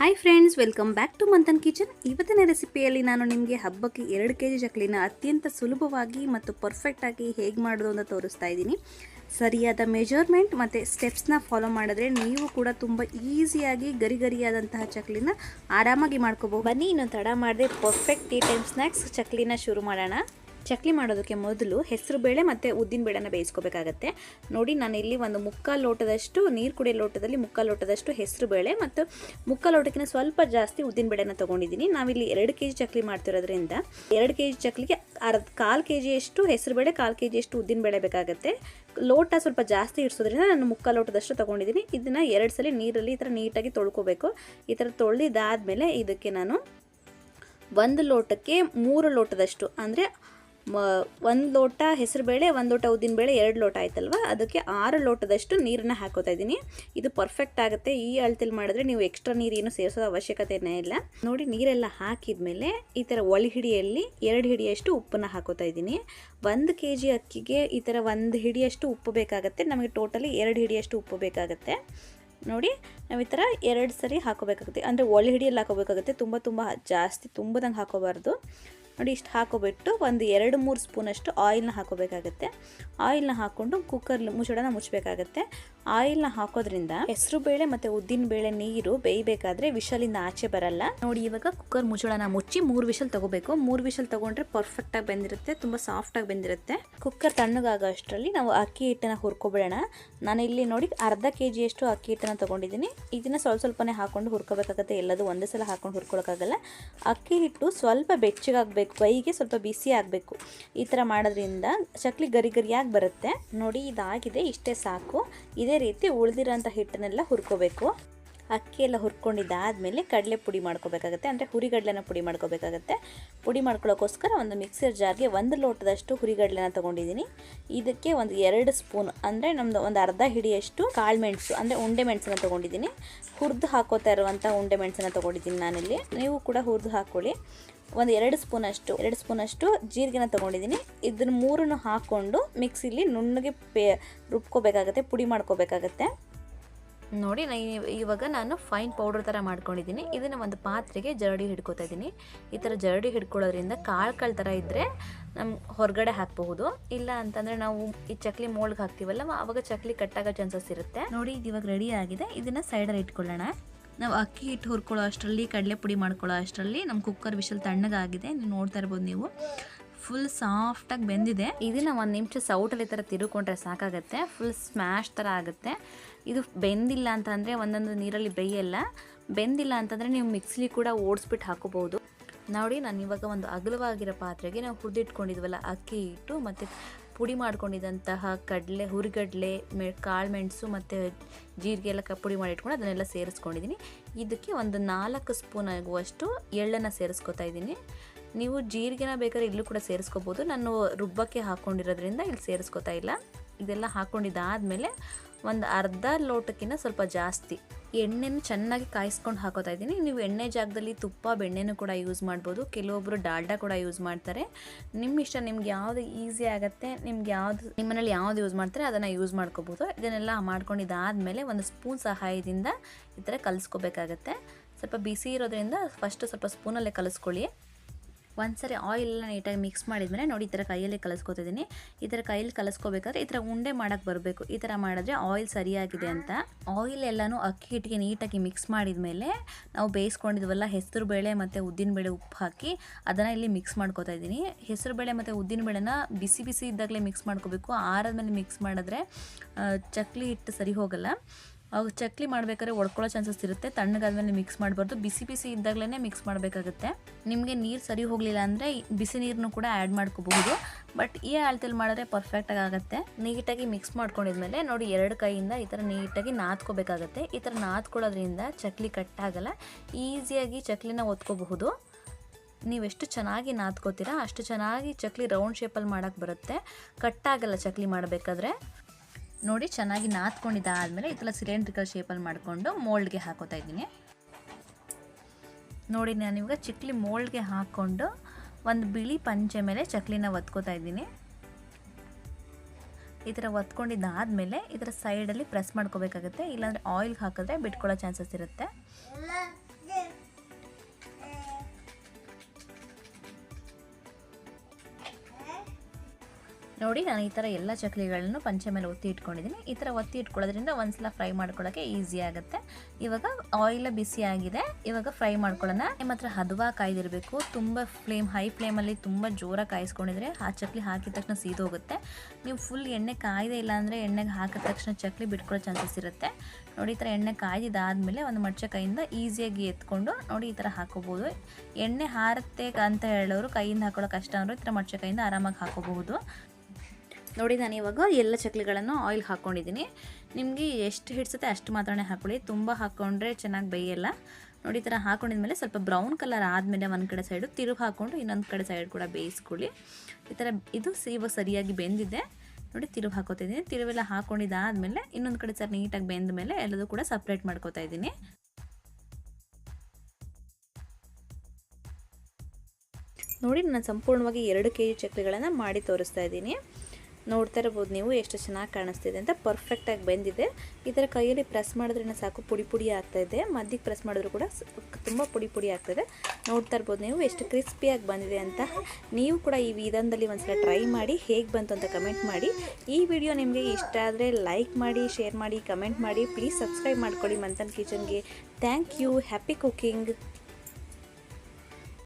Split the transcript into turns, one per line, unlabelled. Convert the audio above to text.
Hi friends welcome back to Manthan kitchen ಇವತ್ತಿನ ರೆಸಿಪಿಯಲ್ಲಿ ನಾನು ನಿಮಗೆ ಹಬ್ಬಕ್ಕೆ ಎರಡು ಕೆ ಜಿ ಚಕ್ಲಿನ ಅತ್ಯಂತ ಸುಲಭವಾಗಿ ಮತ್ತು ಪರ್ಫೆಕ್ಟಾಗಿ ಹೇಗೆ ಮಾಡೋದು ಅಂತ ತೋರಿಸ್ತಾ ಇದ್ದೀನಿ. ಸರಿಯಾದ ಮೆಜರ್ಮೆಂಟ್ ಮತ್ತು ಸ್ಟೆಪ್ಸ್ನ ಫಾಲೋ ಮಾಡಿದ್ರೆ ನೀವು ಕೂಡ ತುಂಬ ಈಸಿಯಾಗಿ ಗರಿ ಗರಿಯಾದಂತಹ ಚಕ್ಲಿನ ಆರಾಮಾಗಿ ಮಾಡ್ಕೋಬೋದು ಬನ್ನಿ ಇನ್ನೊಂದು ತಡ ಮಾಡದೆ ಪರ್ಫೆಕ್ಟ್ ಟೀ ಟೈಮ್ ಸ್ನ್ಯಾಕ್ಸ್ ಚಕ್ಲಿನ ಶುರು ಮಾಡೋಣ. ಚಕ್ಲಿ ಮಾಡೋದಕ್ಕೆ ಮೊದಲು ಹೆಸರು ಬೇಳೆ ಮತ್ತು ಉದ್ದಿನ ಬೇಳೆನ ಬೇಯಿಸ್ಕೋಬೇಕಾಗತ್ತೆ. ನೋಡಿ, ನಾನು ಇಲ್ಲಿ ಒಂದು ಮುಕ್ಕಾಲು ಲೋಟದಷ್ಟು, ನೀರು ಕುಡಿಯೋ ಲೋಟದಲ್ಲಿ ಮುಕ್ಕಾಲು ಲೋಟದಷ್ಟು ಹೆಸರು ಬೇಳೆ ಮತ್ತು ಮುಕ್ಕಾಲು ಲೋಟಕ್ಕಿಂತ ಸ್ವಲ್ಪ ಜಾಸ್ತಿ ಉದ್ದಿನ ಬೇಳೆನ ತೊಗೊಂಡಿದ್ದೀನಿ. ನಾವಿಲ್ಲಿ ಎರಡು ಕೆ ಜಿ ಚಕ್ಲಿ ಮಾಡ್ತಿರೋದ್ರಿಂದ ಎರಡು ಕೆ ಜಿ ಚಕ್ಲಿಗೆ ಅರ್ಧ, ಕಾಲು ಕೆ ಜಿಯಷ್ಟು ಹೆಸರು ಬೇಳೆ, ಕಾಲು ಕೆ ಜಿಯಷ್ಟು ಉದ್ದಿನ ಬೇಳೆ ಬೇಕಾಗುತ್ತೆ. ಲೋಟ ಸ್ವಲ್ಪ ಜಾಸ್ತಿ ಇಡ್ಸೋದ್ರಿಂದ ನಾನು ಮುಕ್ಕಾಲು ಲೋಟದಷ್ಟು ತೊಗೊಂಡಿದ್ದೀನಿ. ಇದನ್ನು ಎರಡು ಸಲ ನೀರಲ್ಲಿ ಈ ಥರ ನೀಟಾಗಿ ತೊಳ್ಕೊಬೇಕು. ಈ ಥರ ತೊಳೆದಿದ್ದಾದಮೇಲೆ ಇದಕ್ಕೆ ನಾನು ಒಂದು ಲೋಟಕ್ಕೆ ಮೂರು ಲೋಟದಷ್ಟು, ಅಂದರೆ ಒಂದು ಲೋಟ ಹೆಸರುಬೇಳೆ ಒಂದು ಲೋಟ ಉದ್ದಿನ ಬೇಳೆ, ಎರಡು ಲೋಟ ಆಯ್ತಲ್ವ? ಅದಕ್ಕೆ ಆರು ಲೋಟದಷ್ಟು ನೀರನ್ನು ಹಾಕೋತಾ ಇದ್ದೀನಿ. ಇದು ಪರ್ಫೆಕ್ಟ್ ಆಗುತ್ತೆ. ಈ ಅಳತೆಲಿ ಮಾಡಿದ್ರೆ ನೀವು ಎಕ್ಸ್ಟ್ರಾ ನೀರೇನು ಸೇರಿಸೋದು ಅವಶ್ಯಕತೆನೇ ಇಲ್ಲ. ನೋಡಿ, ನೀರೆಲ್ಲ ಹಾಕಿದ್ಮೇಲೆ ಈ ಥರ ಒಳ ಹಿಡಿಯಲ್ಲಿ ಎರಡು ಹಿಡಿಯಷ್ಟು ಉಪ್ಪನ್ನು ಹಾಕೋತಾ ಇದ್ದೀನಿ. ಒಂದು ಕೆ ಜಿ ಅಕ್ಕಿಗೆ ಈ ಥರ ಒಂದು ಹಿಡಿಯಷ್ಟು ಉಪ್ಪು ಬೇಕಾಗುತ್ತೆ. ನಮಗೆ ಟೋಟಲಿ ಎರಡು ಹಿಡಿಯಷ್ಟು ಉಪ್ಪು ಬೇಕಾಗುತ್ತೆ. ನೋಡಿ, ನಾವು ಈ ಥರ ಎರಡು ಸರಿ ಹಾಕೋಬೇಕಾಗುತ್ತೆ. ಅಂದರೆ ಒಳ್ಳೆ ಹಿಡಿಯಲ್ಲಿ ಹಾಕೋಬೇಕಾಗುತ್ತೆ. ತುಂಬ ತುಂಬ ಜಾಸ್ತಿ ತುಂಬದಂಗೆ ಹಾಕೋಬಾರ್ದು. ನೋಡಿ ಇಷ್ಟು ಹಾಕೋಬಿಟ್ಟು ಒಂದು ಎರಡು ಮೂರು ಸ್ಪೂನಷ್ಟು ಆಯಿಲ್ನ ಹಾಕೋಬೇಕಾಗತ್ತೆ. ಆಯಿಲ್ನ ಹಾಕ್ಕೊಂಡು ಕುಕ್ಕರ್ ಮುಚ್ಚಳನ ಮುಚ್ಚಬೇಕಾಗತ್ತೆ. ಆಯಿಲ್ನ ಹಾಕೋದ್ರಿಂದ ಹೆಸರು ಬೇಳೆ ಮತ್ತೆ ಉದ್ದಿನ ಬೇಳೆ ನೀರು ಬೇಯಬೇಕಾದ್ರೆ ವಿಶಲಿಂದ ಆಚೆ ಬರಲ್ಲ. ನೋಡಿ ಇವಾಗ ಕುಕ್ಕರ್ ಮುಚ್ಚಳನ ಮುಚ್ಚಿ ಮೂರು ವಿಶಲ್ ತಗೋಬೇಕು. ಮೂರು ವಿಶಲ್ ತಗೊಂಡ್ರೆ ಪರ್ಫೆಕ್ಟ್ ಪರ್ಫೆಕ್ಟಾಗಿ ಬೆಂದಿರುತ್ತೆ ಸಾಫ್ಟ್ ಆಗಿ ಬೆಂದಿರುತ್ತೆ. ಕುಕ್ಕರ್ ತಣ್ಣಗಾಗೋ ಅಷ್ಟರಲ್ಲಿ ನಾವು ಅಕ್ಕಿ ಹಿಟ್ಟನ್ನ ಹುರ್ಕೊಬಿಡೋಣ. ನಾನು ಇಲ್ಲಿ ನೋಡಿ ಅರ್ಧ ಕೆ ಜಿಯಷ್ಟು ಅಕ್ಕಿ ಹಿಟ್ಟನ್ನ ತಗೊಂಡಿದ್ದೀನಿ. ಇದನ್ನ ಸ್ವಲ್ಪ ಸ್ವಲ್ಪನೇ ಹಾಕೊಂಡು ಹುರ್ಕೋಬೇಕಾಗತ್ತೆ. ಎಲ್ಲದು ಒಂದೇ ಸಲ ಹಾಕೊಂಡು ಹುರ್ಕೊಳಕ್ಕಾಗಲ್ಲ. ಅಕ್ಕಿ ಹಿಟ್ಟು ಸ್ವಲ್ಪ ಬೆಚ್ಚಗಾಗಬೇಕು, ಕೈಗೆ ಸ್ವಲ್ಪ ಬಿಸಿ ಆಗಬೇಕು. ಈ ಥರ ಮಾಡೋದ್ರಿಂದ ಚಕ್ಲಿ ಗರಿ ಗರಿಯಾಗಿ ಬರುತ್ತೆ. ನೋಡಿ ಇದಾಗಿದೆ, ಇಷ್ಟೇ ಸಾಕು. ಇದೇ ರೀತಿ ಉಳಿದಿರೋಂಥ ಹಿಟ್ಟನ್ನೆಲ್ಲ ಹುರ್ಕೋಬೇಕು. ಅಕ್ಕಿ ಎಲ್ಲ ಹುರ್ಕೊಂಡಿದ್ದಾದಮೇಲೆ ಕಡಲೆ ಪುಡಿ ಮಾಡ್ಕೋಬೇಕಾಗತ್ತೆ, ಅಂದರೆ ಹುರಿಗಡಲೆನ ಪುಡಿ ಮಾಡ್ಕೋಬೇಕಾಗತ್ತೆ. ಪುಡಿ ಮಾಡ್ಕೊಳ್ಳೋಕ್ಕೋಸ್ಕರ ಒಂದು ಮಿಕ್ಸರ್ ಜಾರ್ಗೆ ಒಂದು ಲೋಟದಷ್ಟು ಹುರಿಗಡಲೆನ ತೊಗೊಂಡಿದ್ದೀನಿ. ಇದಕ್ಕೆ ಒಂದು ಎರಡು ಸ್ಪೂನ್, ಅಂದರೆ ನಮ್ಮದು ಒಂದು ಅರ್ಧ ಹಿಡಿಯಷ್ಟು ಕಾಳು ಮೆಣಸು, ಅಂದರೆ ಉಂಡೆ ಮೆಣಸನ್ನ ತೊಗೊಂಡಿದ್ದೀನಿ. ಹುರಿದು ಹಾಕೋತಾ ಇರುವಂಥ ಉಂಡೆ ಮೆಣಸನ್ನ ತೊಗೊಂಡಿದ್ದೀನಿ ನಾನಿಲ್ಲಿ. ನೀವು ಕೂಡ ಹುರಿದು ಹಾಕ್ಕೊಳ್ಳಿ. ಒಂದು ಎರಡು ಸ್ಪೂನಷ್ಟು ಎರಡು ಸ್ಪೂನಷ್ಟು ಜೀರಿಗೆನ ತೊಗೊಂಡಿದ್ದೀನಿ. ಇದನ್ನ ಮೂರನ್ನು ಹಾಕ್ಕೊಂಡು ಮಿಕ್ಸಿಲಿ ನುಣ್ಣಗೆ ಪೇ, ರುಬ್ಕೋಬೇಕಾಗತ್ತೆ, ಪುಡಿ ಮಾಡ್ಕೋಬೇಕಾಗತ್ತೆ. ನೋಡಿ, ನಾ ಇವಾಗ ನಾನು ಫೈನ್ ಪೌಡರ್ ಥರ ಮಾಡ್ಕೊಂಡಿದ್ದೀನಿ. ಇದನ್ನು ಒಂದು ಪಾತ್ರೆಗೆ ಜರಡಿ ಹಿಡ್ಕೊತಾ ಇದ್ದೀನಿ. ಈ ಥರ ಜರಡಿ ಹಿಡ್ಕೊಳ್ಳೋದ್ರಿಂದ ಕಾಳು ಕಾಳು ಥರ ಇದ್ದರೆ ನಮ್ಮ ಹೊರಗಡೆ ಹಾಕಬಹುದು. ಇಲ್ಲ ಅಂತಂದರೆ ನಾವು ಈ ಚಕ್ಲಿ ಮೋಳ್ಗೆ ಹಾಕ್ತೀವಲ್ಲ ಆವಾಗ ಚಕ್ಲಿ ಕಟ್ಟಾಗೋ ಚಾನ್ಸಸ್ ಇರುತ್ತೆ. ನೋಡಿ, ಇದು ಇವಾಗ ರೆಡಿ ಆಗಿದೆ. ಇದನ್ನು ಸೈಡಲ್ಲಿ ಇಟ್ಕೊಳ್ಳೋಣ. ನಾವು ಅಕ್ಕಿ ಹಿಟ್ಟು ಹುರ್ಕೊಳ್ಳೋ ಅಷ್ಟರಲ್ಲಿ, ಕಡಲೆ ಪುಡಿ ಮಾಡ್ಕೊಳ್ಳೋ ಅಷ್ಟರಲ್ಲಿ ನಮ್ಮ ಕುಕ್ಕರ್ ವಿಷಲ್ ತಣ್ಣಗಾಗಿದೆ. ನೀವು ನೋಡ್ತಾ ಇರ್ಬೋದು ನೀವು. ಫುಲ್ ಸಾಫ್ಟಾಗಿ ಬೆಂದಿದೆ. ಇದನ್ನು ಒಂದು ನಿಮಿಷ ಸೌಟಲ್ಲಿ ಥರ ತಿರುಕೊಂಡ್ರೆ ಸಾಕಾಗುತ್ತೆ. ಫುಲ್ ಸ್ಮ್ಯಾಶ್ ಥರ ಆಗುತ್ತೆ. ಇದು ಬೆಂದಿಲ್ಲ ಅಂತಂದರೆ ಒಂದೊಂದು ನೀರಲ್ಲಿ ಬೇಯಲ್ಲ. ಬೆಂದಿಲ್ಲ ಅಂತಂದರೆ ನೀವು ಮಿಕ್ಸಿಲಿ ಕೂಡ ಓಡಿಸ್ಬಿಟ್ಟು ಹಾಕೋಬೋದು ನೋಡಿ, ನಾನು ಇವಾಗ ಒಂದು ಅಗಲವಾಗಿರೋ ಪಾತ್ರೆಗೆ ನಾವು ಹುರಿದಿಟ್ಕೊಂಡಿದ್ವಲ್ಲ, ಅಕ್ಕಿ ಹಿಟ್ಟು ಮತ್ತು ಪುಡಿ ಮಾಡ್ಕೊಂಡಿದ್ದಂತಹ ಕಡಲೆ, ಹುರಿಗಡಲೆ, ಮೆ, ಕಾಳು ಮೆಣಸು ಮತ್ತು ಜೀರಿಗೆ ಎಲ್ಲ ಪುಡಿ ಮಾಡಿ ಇಟ್ಕೊಂಡು ಅದನ್ನೆಲ್ಲ ಸೇರಿಸ್ಕೊಂಡಿದ್ದೀನಿ. ಇದಕ್ಕೆ ಒಂದು ನಾಲ್ಕು ಸ್ಪೂನ್ ಆಗುವಷ್ಟು ಎಳ್ಳನ್ನು ಸೇರಿಸ್ಕೊತಾ ಇದ್ದೀನಿ. ನೀವು ಜೀರಿಗೆನ ಬೇಕಾದ್ರೆ ಇಲ್ಲೂ ಕೂಡ ಸೇರಿಸ್ಕೋಬೋದು. ನಾನು ರುಬ್ಬಕ್ಕೆ ಹಾಕ್ಕೊಂಡಿರೋದ್ರಿಂದ ಇಲ್ಲಿ ಸೇರಿಸ್ಕೊತಾ ಇಲ್ಲ. ಇದೆಲ್ಲ ಹಾಕ್ಕೊಂಡಿದ್ದಾದಮೇಲೆ ಒಂದು ಅರ್ಧ ಲೋಟಕ್ಕಿಂತ ಸ್ವಲ್ಪ ಜಾಸ್ತಿ. ಎಣ್ಣೆನ ಚೆನ್ನಾಗಿ ಕಾಯಿಸ್ಕೊಂಡು ಹಾಕೋತಾ ಇದ್ದೀನಿ. ನೀವು ಎಣ್ಣೆ ಜಾಗದಲ್ಲಿ ತುಪ್ಪ, ಬೆಣ್ಣೆನೂ ಕೂಡ ಯೂಸ್ ಮಾಡ್ಬೋದು. ಕೆಲವೊಬ್ಬರು ಡಾಲ್ಡಾ ಕೂಡ ಯೂಸ್ ಮಾಡ್ತಾರೆ. ನಿಮ್ಮ ಇಷ್ಟ ನಿಮ್ಗೆ ಯಾವುದು ಈಸಿ ಆಗುತ್ತೆ, ನಿಮ್ಗೆ ಯಾವುದು ನಿಮ್ಮನೇಲಿ ಯಾವ್ದು ಯೂಸ್ ಮಾಡ್ತಾರೆ ಅದನ್ನು ಯೂಸ್ ಮಾಡ್ಕೋಬೋದು. ಇದನ್ನೆಲ್ಲ ಮಾಡ್ಕೊಂಡಿದ್ದಾದಮೇಲೆ ಒಂದು ಸ್ಪೂನ್ ಸಹಾಯದಿಂದ ಈ ಥರ ಕಲಿಸ್ಕೋಬೇಕಾಗತ್ತೆ. ಸ್ವಲ್ಪ ಬಿಸಿ ಇರೋದ್ರಿಂದ ಫಸ್ಟ್ ಸ್ವಲ್ಪ ಸ್ಪೂನಲ್ಲೇ ಕಲಿಸ್ಕೊಳ್ಳಿ. ಒಂದ್ಸರಿ ಆಯಿಲೆಲ್ಲ ನೀಟಾಗಿ ಮಿಕ್ಸ್ ಮಾಡಿದ್ಮೇಲೆ ನೋಡಿ ಈ ಥರ ಕೈಯಲ್ಲಿ ಕಲಿಸ್ಕೊತಿದ್ದೀನಿ. ಈ ಥರ ಕೈಯಲ್ಲಿ ಕಲಿಸ್ಕೋಬೇಕಾದ್ರೆ ಈ ಥರ ಉಂಡೆ ಮಾಡೋಕ್ಕೆ ಬರಬೇಕು. ಈ ಥರ ಮಾಡಿದ್ರೆ ಆಯಿಲ್ ಸರಿಯಾಗಿದೆ ಅಂತ. ಆಯಿಲ್ ಎಲ್ಲನೂ ಅಕ್ಕಿ ಹಿಟ್ಟಿಗೆ ನೀಟಾಗಿ ಮಿಕ್ಸ್ ಮಾಡಿದ ಮೇಲೆ ನಾವು ಬೇಯಿಸ್ಕೊಂಡಿದ್ವಲ್ಲ ಹೆಸರು ಬೇಳೆ ಮತ್ತು ಉದ್ದಿನ ಬೇಳೆ ಉಪ್ಪು ಹಾಕಿ ಅದನ್ನು ಇಲ್ಲಿ ಮಿಕ್ಸ್ ಮಾಡ್ಕೋತಾ ಇದ್ದೀನಿ. ಹೆಸರು ಬೇಳೆ ಮತ್ತು ಉದ್ದಿನ ಬೇಳೆನ ಬಿಸಿ ಬಿಸಿ ಇದ್ದಾಗಲೇ ಮಿಕ್ಸ್ ಮಾಡ್ಕೋಬೇಕು. ಆರಾದ್ಮೇಲೆ ಮಿಕ್ಸ್ ಮಾಡಿದ್ರೆ ಚಕ್ಲಿ ಹಿಟ್ಟು ಸರಿ ಹೋಗಲ್ಲ. ಅವು ಚಕ್ಲಿ ಮಾಡಬೇಕಾದ್ರೆ ಒಡ್ಕೊಳ್ಳೋ ಚಾನ್ಸಸ್ ಇರುತ್ತೆ. ತಣ್ಣಗಾದ್ಮೇಲೆ ಮಿಕ್ಸ್ ಮಾಡಬಾರ್ದು. ಬಿಸಿ ಬಿಸಿ ಇದ್ದಾಗಲೇ ಮಿಕ್ಸ್ ಮಾಡಬೇಕಾಗುತ್ತೆ. ನಿಮಗೆ ನೀರು ಸರಿ ಹೋಗಲಿಲ್ಲ ಅಂದರೆ ಬಿಸಿ ನೀರನ್ನು ಕೂಡ ಆ್ಯಡ್ ಮಾಡ್ಕೋಬಹುದು. ಬಟ್ ಈ ಅಳತೆಲಿ ಮಾಡಿದ್ರೆ ಪರ್ಫೆಕ್ಟಾಗಿ ಆಗುತ್ತೆ. ನೀಟಾಗಿ ಮಿಕ್ಸ್ ಮಾಡ್ಕೊಂಡಿದ್ಮೇಲೆ ನೋಡಿ ಎರಡು ಕೈಯಿಂದ ಈ ಥರ ನೀಟಾಗಿ ನಾದ್ಕೋಬೇಕಾಗತ್ತೆ. ಈ ಥರ ನಾದ್ಕೊಳ್ಳೋದ್ರಿಂದ ಚಕ್ಲಿ ಕಟ್ಟಾಗಲ್ಲ ಈಸಿಯಾಗಿ ಚಕ್ಲಿನ ಒತ್ಕೋಬಹುದು. ನೀವೆಷ್ಟು ಚೆನ್ನಾಗಿ ನಾದ್ಕೋತೀರಾ ಅಷ್ಟು ಚೆನ್ನಾಗಿ ಚಕ್ಲಿ ರೌಂಡ್ ಶೇಪಲ್ಲಿ ಮಾಡೋಕ್ಕೆ ಬರುತ್ತೆ. ಕಟ್ಟಾಗಲ್ಲ ಚಕ್ಲಿ ಮಾಡಬೇಕಾದ್ರೆ. ನೋಡಿ, ಚೆನ್ನಾಗಿ ನಾದ್ಕೊಂಡಿದ್ದಾದಮೇಲೆ ಈ ಥರ ಸಿಲಿಂಡ್ರಿಕಲ್ ಶೇಪಲ್ಲಿ ಮಾಡಿಕೊಂಡು ಮೋಲ್ಡ್ಗೆ ಹಾಕೋತಾ ಇದ್ದೀನಿ. ನೋಡಿ, ನಾನು ಇವಾಗ ಚಕ್ಲಿ ಮೋಲ್ಡ್ಗೆ ಹಾಕ್ಕೊಂಡು ಒಂದು ಬಿಳಿ ಪಂಚೆ ಮೇಲೆ ಚಕ್ಲಿನ ಒತ್ಕೋತಾ ಇದ್ದೀನಿ. ಈ ಥರ ಒತ್ಕೊಂಡಿದ್ದಾದಮೇಲೆ ಈ ಥರ ಸೈಡಲ್ಲಿ ಪ್ರೆಸ್ ಮಾಡ್ಕೋಬೇಕಾಗುತ್ತೆ. ಇಲ್ಲಾಂದರೆ ಆಯಿಲ್ಗೆ ಹಾಕಿದ್ರೆ ಬಿಟ್ಕೊಳ್ಳೋ ಚಾನ್ಸಸ್ ಇರುತ್ತೆ.
ನೋಡಿ, ನಾನು ಈ ಥರ ಎಲ್ಲ ಚಕ್ಲಿಗಳನ್ನು ಪಂಚೆ ಮೇಲೆ ಒತ್ತಿ ಇಟ್ಕೊಂಡಿದ್ದೀನಿ. ಈ ಥರ ಒತ್ತಿ ಇಟ್ಕೊಳ್ಳೋದ್ರಿಂದ ಒಂದ್ಸಲ ಫ್ರೈ ಮಾಡ್ಕೊಳ್ಳೋಕ್ಕೆ ಈಸಿ ಆಗುತ್ತೆ. ಇವಾಗ ಆಯಿಲ್ ಬಿಸಿ ಆಗಿದೆ. ಇವಾಗ ಫ್ರೈ ಮಾಡ್ಕೊಳ್ಳೋಣ. ನಿಮ್ಮ ಹತ್ರ ಹದವಾಗಿ ಕಾಯ್ದಿರಬೇಕು. ತುಂಬ ಫ್ಲೇಮ್, ಹೈ ಫ್ಲೇಮಲ್ಲಿ ತುಂಬ ಜೋರಾಗಿ ಕಾಯಿಸ್ಕೊಂಡಿದ್ರೆ ಆ ಚಕ್ಲಿ ಹಾಕಿದ ತಕ್ಷಣ ಸೀದೋಗುತ್ತೆ. ನೀವು ಫುಲ್ ಎಣ್ಣೆ ಕಾಯ್ದೆ ಇಲ್ಲ ಅಂದರೆ ಎಣ್ಣೆಗೆ ಹಾಕಿದ ತಕ್ಷಣ ಚಕ್ಲಿ ಬಿಟ್ಕೊಳ್ಳೋ ಚಾನ್ಸಸ್ ಇರುತ್ತೆ. ನೋಡಿ, ಈ ಥರ ಎಣ್ಣೆ ಕಾಯ್ದಿದ್ದಾದಮೇಲೆ ಒಂದು ಮಡ್ಚೆ ಕೈಯಿಂದ ಈಸಿಯಾಗಿ ಎತ್ಕೊಂಡು ನೋಡಿ, ಈ ಥರ ಹಾಕೋಬೋದು. ಎಣ್ಣೆ ಹಾರತ್ತೆ ಅಂತ ಹೇಳೋರು ಕೈಯಿಂದ ಹಾಕೊಳ್ಳೋ ಕಷ್ಟ ಅಂದರೆ ಈ ಥರ ಮಡ್ಚೆ ಕೈಯಿಂದ ಆರಾಮಾಗಿ ಹಾಕೋಬಹುದು. ನೋಡಿ, ನಾನು ಇವಾಗ ಎಲ್ಲ ಚಕ್ಲಿಗಳನ್ನು ಆಯಿಲ್ ಹಾಕ್ಕೊಂಡಿದ್ದೀನಿ ನಿಮಗೆ ಎಷ್ಟು ಹಿಡ್ಸುತ್ತೆ ಅಷ್ಟು ಮಾತ್ರನೇ ಹಾಕ್ಕೊಳ್ಳಿ ತುಂಬ ಹಾಕ್ಕೊಂಡ್ರೆ ಚೆನ್ನಾಗಿ ಬೇಯಲ್ಲ. ನೋಡಿ, ಈ ಥರ ಹಾಕೊಂಡಿದ್ಮೇಲೆ ಸ್ವಲ್ಪ ಬ್ರೌನ್ ಕಲರ್ ಆದಮೇಲೆ ಒಂದು ಕಡೆ ಸೈಡು ತಿರುಗಿ ಹಾಕ್ಕೊಂಡು ಇನ್ನೊಂದು ಕಡೆ ಸೈಡ್ ಕೂಡ ಬೇಯಿಸ್ಕೊಳ್ಳಿ. ಈ ಥರ ಇದು ಸೀವ ಸರಿಯಾಗಿ ಬೆಂದಿದೆ. ನೋಡಿ ತಿರುವು ಹಾಕೋತಿದ್ದೀನಿ ತಿರುವೆಲ್ಲ ಹಾಕ್ಕೊಂಡಿದ್ದಾದಮೇಲೆ ಇನ್ನೊಂದು ಕಡೆ ಸರ್ ನೀಟಾಗಿ ಬೆಂದ ಮೇಲೆ ಎಲ್ಲದೂ ಕೂಡ ಸಪ್ರೇಟ್ ಮಾಡ್ಕೋತಾ ಇದ್ದೀನಿ.
ನೋಡಿ, ನಾನು ಸಂಪೂರ್ಣವಾಗಿ ಎರಡು ಕೆ ಜಿ ಚಕ್ಲಿಗಳನ್ನು ಮಾಡಿ ತೋರಿಸ್ತಾ ಇದ್ದೀನಿ. ನೋಡ್ತಾ ಇರ್ಬೋದು ನೀವು ಎಷ್ಟು ಚೆನ್ನಾಗಿ ಕಾಣಿಸ್ತಿದೆ ಅಂತ ಪರ್ಫೆಕ್ಟಾಗಿ ಬೆಂದಿದೆ. ಥರ ಕೈಯಲ್ಲಿ ಪ್ರೆಸ್ ಮಾಡಿದ್ರೆ ಸಾಕು, ಪುಡಿ ಪುಡಿ ಇದೆ. ಮಧ್ಯಕ್ಕೆ ಪ್ರೆಸ್ ಮಾಡಿದ್ರು ಕೂಡ ತುಂಬ ಪುಡಿ ಪುಡಿ ಆಗ್ತಾಯಿದೆ ನೋಡ್ತಾ ಇರ್ಬೋದು ನೀವು ಎಷ್ಟು ಕ್ರಿಸ್ಪಿಯಾಗಿ ಬಂದಿದೆ ಅಂತ. ನೀವು ಕೂಡ ಈ ವಿಧಾನದಲ್ಲಿ ಒಂದ್ಸಲ ಟ್ರೈ ಮಾಡಿ ಹೇಗೆ ಬಂತು ಅಂತ ಕಮೆಂಟ್ ಮಾಡಿ. ಈ ವಿಡಿಯೋ ನಿಮಗೆ ಇಷ್ಟ ಆದರೆ ಲೈಕ್ ಮಾಡಿ ಶೇರ್ ಮಾಡಿ ಕಮೆಂಟ್ ಮಾಡಿ. ಪ್ಲೀಸ್ ಸಬ್ಸ್ಕ್ರೈಬ್ ಮಾಡ್ಕೊಳ್ಳಿ Manthan ಕಿಚನ್ಗೆ. Thank you happy cooking